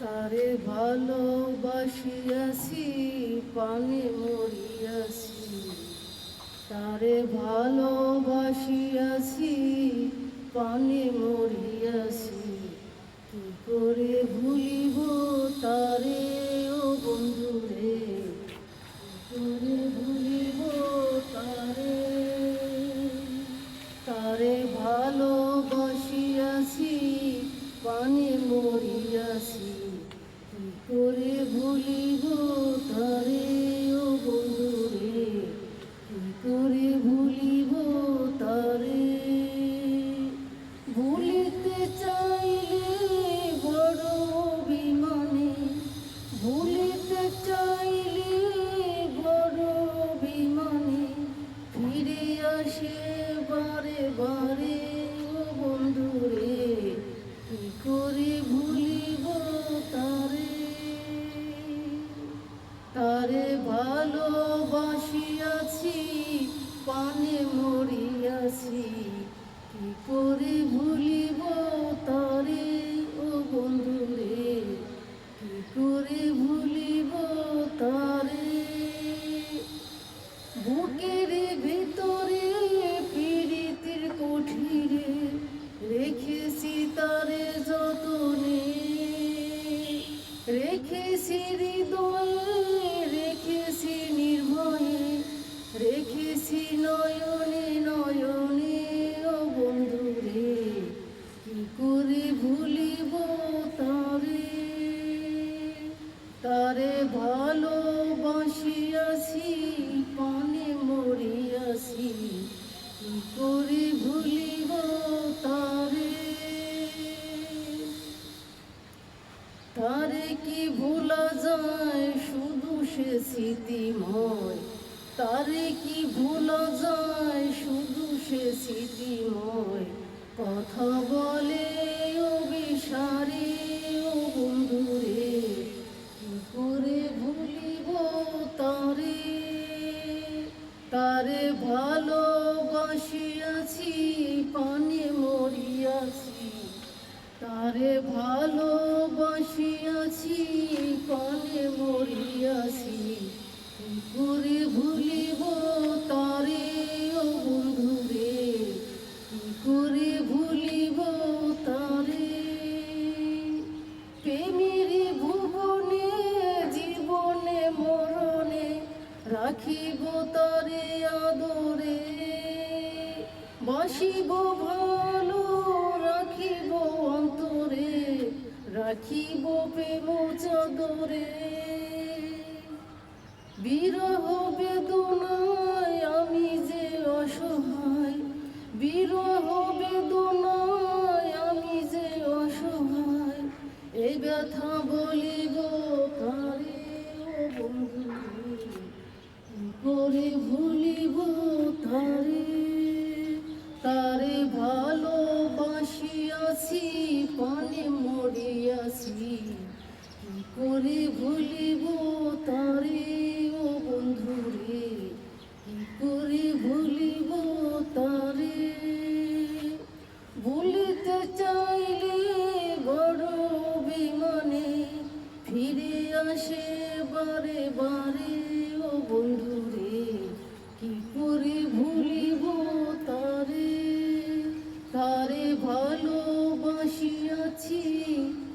তারে ভালোবাসিয়াছি পানে মরিয়াছি তারে ভালোবাসিয়াছি পানে মরিয়াছি কি করে ভুলিব বারে বারে ও বন্ধু রে, কি করে ভুলিব তারে? তারে ভালোবাসিয়াছি পানে মরিয়াছি, কি করে ভুলিব তারে? ও বন্ধু রে, কি করে ভুলিব হৃদয়ে শুধু সে স্মৃতিময়। তারে কি ভোলা যায়? শুধু সে স্মৃতিময়। কথা বলে ও বিসারে ও বন্ধুরে, কি করে ভুলিব তারে? তারে ভালোবাসিয়াছি পানে মরিয়াছি। তারে ভালোবাসিয়াছি পানে মরিয়াছি করে ভুলিব তারে ও বন্ধু রে করে ভুলিব তারে। প্রেমের ভুবনে, জীবনে, মরণে রাখিব তারে আদরে, বাসিব ভালো রাখিব প্রেম চাদরে। বিরহ বেদনায় আসে বারে বারে, ও বন্ধু রে, কি করে ভুলিব তারে? তারে ভালোবাসিয়াছি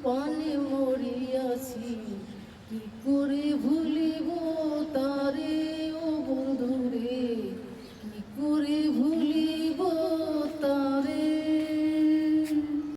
পানে মরিয়াছি, কি করে ভুলিব তার